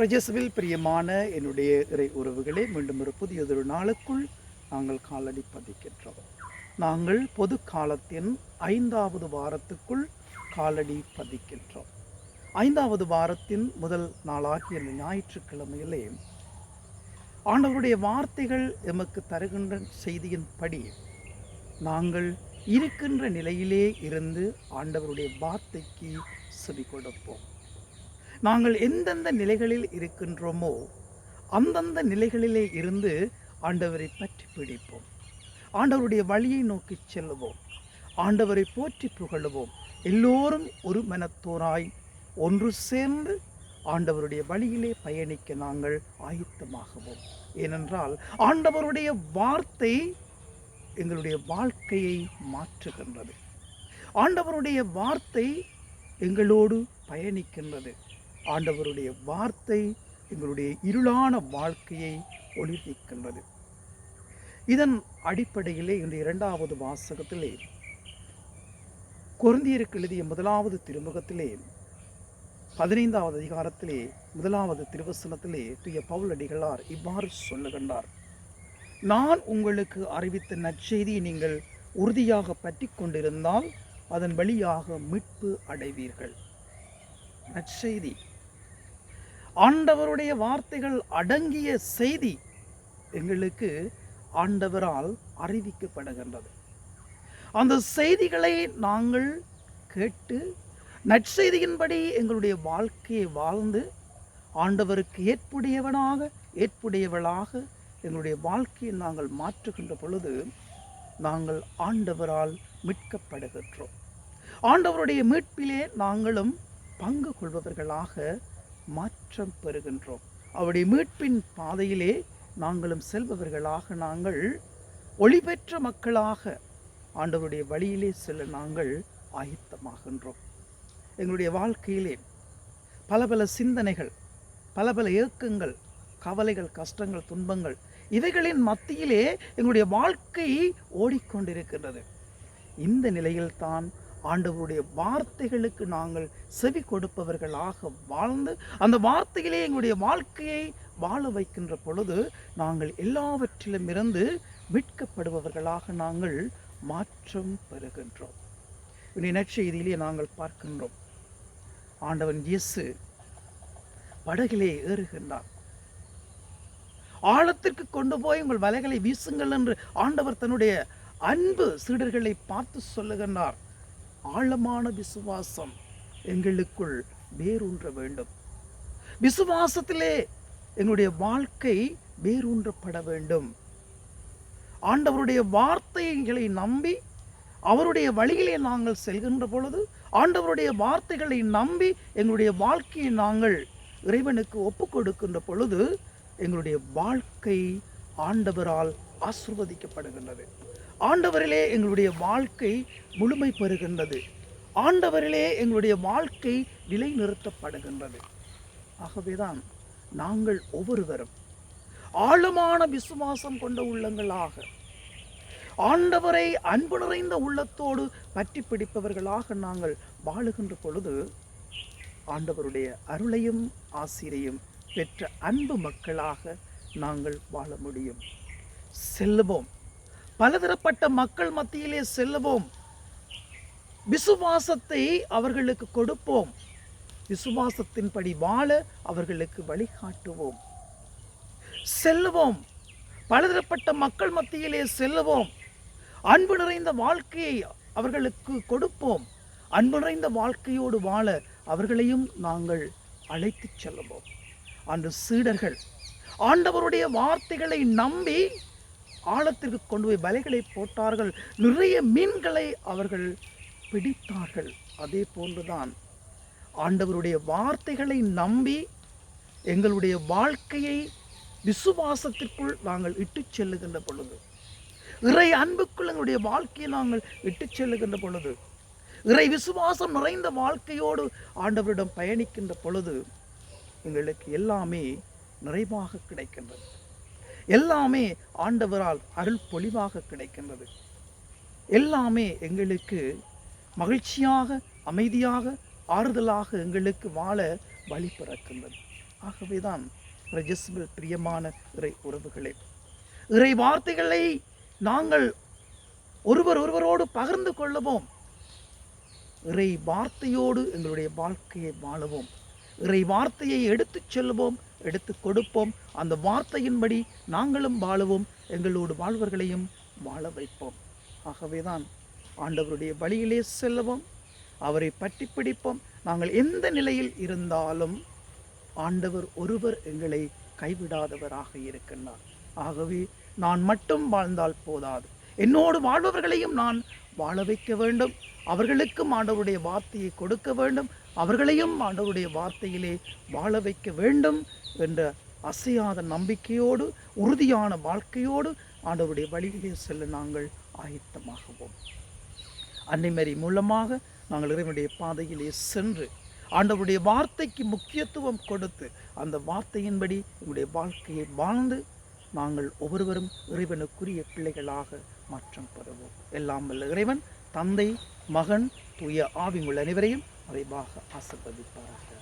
ரஜஸ்வில் பிரியமான என்னுடைய இறை உறவுகளே மீண்டும் ஒரு புதியதொரு நாளுக்குள் நாங்கள் காலடி பதிக்கின்றோம். நாங்கள் பொது காலத்தின் ஐந்தாவது வாரத்துக்குள் காலடி பதிக்கின்றோம். ஐந்தாவது வாரத்தின் முதல் நாளாகிய இந்த ஞாயிற்றுக்கிழமையிலே ஆண்டவருடைய வார்த்தைகள் எமக்கு தருகின்ற செய்தியின்படி நாங்கள் இருக்கின்ற நிலையிலே இருந்து ஆண்டவருடைய வார்த்தைக்கு செவி கொடுப்போம் நாங்கள் எந்தெந்த நிலைகளில் இருக்கின்றோமோ அந்தந்த நிலைகளிலே இருந்து ஆண்டவரை பற்றி பிடிப்போம். ஆண்டவருடைய வழியை நோக்கி செல்லுவோம் ஆண்டவரை போற்றி புகழுவோம். எல்லோரும் ஒரு மனத்தோராய் ஒன்று சேர்ந்து ஆண்டவருடைய வழியிலே பயணிக்க நாங்கள் ஆயத்தமாகுவோம். ஏனென்றால் ஆண்டவருடைய வார்த்தை எங்களுடைய வாழ்க்கையை மாற்றுகின்றது. ஆண்டவருடைய வார்த்தை எங்களோடு பயணிக்கின்றது. ஆண்டவருடைய வார்த்தை எங்களுடைய இருளான வாழ்க்கையை ஒளிர்விக்கின்றது. இதன் அடிப்படையிலே இந்த இரண்டாவது வாசகத்திலே குருந்தியருக்கு எழுதிய முதலாவது திருமுகத்திலே பதினைந்தாவது அதிகாரத்திலே முதலாவது திருவசனத்திலே துய பவுலடிகளார் இவ்வாறு சொல்லுகின்றார். நான் உங்களுக்கு அறிவித்த நற்செய்தியை நீங்கள் உறுதியாக பற்றி கொண்டிருந்தால் அதன் வழியாக மீட்பு அடைவீர்கள். நற்செய்தி. ஆண்டவருடைய வார்த்தைகள் அடங்கிய செய்தி எங்களுக்கு ஆண்டவரால் அறிவிக்கப்படுகின்றது. அந்த செய்திகளை நாங்கள் கேட்டு நற்செய்தியின்படி எங்களுடைய வாழ்க்கையை வாழ்ந்து ஆண்டவருக்கு ஏற்புடையவனாக ஏற்புடையவளாக எங்களுடைய வாழ்க்கையை நாங்கள் மாற்றுகின்ற பொழுது நாங்கள் ஆண்டவரால் மீட்கப்படுகின்றோம். ஆண்டவருடைய மீட்பிலே நாங்களும் பங்கு கொள்பவர்களாக மாற்றம் பெறுகின்றோம். அவருடைய மீட்பின் பாதையிலே நாங்களும் செல்பவர்களாக நாங்கள் ஒளி பெற்ற மக்களாக ஆண்டவருடைய வழியிலே செல்ல நாங்கள் ஆயத்தமாகின்றோம். எங்களுடைய வாழ்க்கையிலே பல பல சிந்தனைகள் பல பல ஏக்கங்கள் கவலைகள் கஷ்டங்கள் துன்பங்கள் இவைகளின் மத்தியிலே எங்களுடைய வாழ்க்கை ஓடிக்கொண்டிருக்கின்றது. இந்த நிலையில்தான் ஆண்டவருடைய வார்த்தைகளுக்கு நாங்கள் செவி கொடுப்பவர்களாக வாழ்ந்து அந்த வார்த்தையிலே எங்களுடைய வாழ்க்கையை வாழ வைக்கின்ற பொழுது நாங்கள் எல்லாவற்றிலும் இருந்து மீட்கப்படுபவர்களாக நாங்கள் மாற்றம் பெறுகின்றோம். நற்செய்தியிலே நாங்கள் பார்க்கின்றோம். ஆண்டவன் இயேசு படகிலே ஏறுகின்றார். ஆழத்திற்கு கொண்டு போய் உங்கள் வலைகளை வீசுங்கள் என்று ஆண்டவர் தன்னுடைய அன்பு சீடர்களை பார்த்து சொல்லுகின்றார். ஆழமான விசுவாசம் எங்களுக்குள் வேரூன்ற வேண்டும். விசுவாசத்திலே எங்களுடைய வாழ்க்கை வேரூன்றப்பட வேண்டும். ஆண்டவருடைய வார்த்தைகளை நம்பி அவருடைய வழியிலே நாங்கள் செல்கின்ற பொழுது ஆண்டவருடைய வார்த்தைகளை நம்பி எங்களுடைய வாழ்க்கையை நாங்கள் இறைவனுக்கு ஒப்பு கொடுக்கின்ற பொழுது எங்களுடைய வாழ்க்கை ஆண்டவரால் ஆசிர்வதிக்கப்படுகின்றது. ஆண்டவரிலே எங்களுடைய வாழ்க்கை முழுமை பெறுகின்றது. ஆண்டவரிலே எங்களுடைய வாழ்க்கை நிலைநிறுத்தப்படுகின்றது. ஆகவேதான் நாங்கள் ஒவ்வொருவரும் ஆழமான விசுவாசம் கொண்ட உள்ளங்களாக ஆண்டவரை அன்பு நிறைந்த உள்ளத்தோடு பற்றி பிடிப்பவர்களாக நாங்கள் வாழுகின்ற பொழுது ஆண்டவருடைய அருளையும் ஆசிரியையும் பெற்ற அன்பு மக்களாக நாங்கள் வாழ முடியும். செல்லுவோம். பலதரப்பட்ட மக்கள் மத்தியிலே செல்லுவோம். விசுவாசத்தை அவர்களுக்கு கொடுப்போம். விசுவாசத்தின்படி வாழ அவர்களுக்கு வழிகாட்டுவோம். செல்லுவோம். பலதரப்பட்ட மக்கள் மத்தியிலே செல்லுவோம். அன்பு நிறைந்த வாழ்க்கையை அவர்களுக்கு கொடுப்போம். அன்பு நிறைந்த வாழ்க்கையோடு வாழ அவர்களையும் நாங்கள் அழைத்துச் செல்லுவோம். அந்த சீடர்கள் ஆண்டவருடைய வார்த்தைகளை நம்பி ஆழத்திற்கு கொண்டு போய் வலைகளை போட்டார்கள். நிறைய மீன்களை அவர்கள் பிடித்தார்கள். அதே போன்றுதான் ஆண்டவருடைய வார்த்தைகளை நம்பி எங்களுடைய வாழ்க்கையை விசுவாசத்திற்குள் நாங்கள் இட்டுச் செல்லுகின்ற பொழுது இறை அன்புக்குள் எங்களுடைய வாழ்க்கையை நாங்கள் இட்டுச் செல்லுகின்ற பொழுது இறை விசுவாசம் நிறைந்த வாழ்க்கையோடு ஆண்டவரிடம் பயணிக்கின்ற பொழுது எங்களுக்கு எல்லாமே நிறைவாக கிடைக்கின்றது. எல்லாமே ஆண்டவரால் அருள் பொலிவாக கிடைக்கின்றது. எல்லாமே எங்களுக்கு மகிழ்ச்சியாக அமைதியாக ஆறுதலாக எங்களுக்கு வாழ வழி பிறக்கின்றது. ஆகவேதான் ரெஜிஸ்பிள் பிரியமான இறை உறவுகளே. இறை வார்த்தைகளை நாங்கள் ஒருவர் ஒருவரோடு பகிர்ந்து கொள்ளவும். இறை வார்த்தையோடு எங்களுடைய வாழ்க்கையை வாழுவோம். இறை வார்த்தையை எடுத்துச் செல்வோம் எடுத்து கொடுப்போம். அந்த வார்த்தையின்படி நாங்களும் வாழுவோம். எங்களோடு வாழ்வர்களையும் வாழ வைப்போம். ஆகவேதான் ஆண்டவருடைய வழியிலே செல்லவும் அவரை பற்றி பிடிப்போம். நாங்கள் எந்த நிலையில் இருந்தாலும் ஆண்டவர் ஒருவர் எங்களை கைவிடாதவராக இருக்கின்றார். ஆகவே நான் மட்டும் வாழ்ந்தால் போதாது. என்னோடு வாழ்பவர்களையும் நான் வாழ வைக்க வேண்டும். அவர்களுக்கும் ஆண்டவருடைய வார்த்தையை கொடுக்க வேண்டும். அவர்களையும் ஆண்டவருடைய வார்த்தையிலே வாழ வைக்க வேண்டும் என்ற அசையாத நம்பிக்கையோடு உறுதியான வாழ்க்கையோடு ஆண்டவருடைய வழியிலே செல்ல நாங்கள் ஆயத்தமாகுவோம். அன்னைமரி மூலமாக நாங்கள் இறைவனுடைய பாதையிலே சென்று ஆண்டவருடைய வார்த்தைக்கு முக்கியத்துவம் கொடுத்து அந்த வார்த்தையின்படி எங்களுடைய வாழ்க்கையை வாழ்ந்து நாங்கள் ஒவ்வொருவரும் இறைவனுக்குரிய பிள்ளைகளாக மாற்றம் பெறுவோம். எல்லாம் வல்ல இறைவன் தந்தை மகன் தூய ஆவிங்குள்ள அனைவரையும் மறைவாக ஆசிர்வதிப்பார்கள்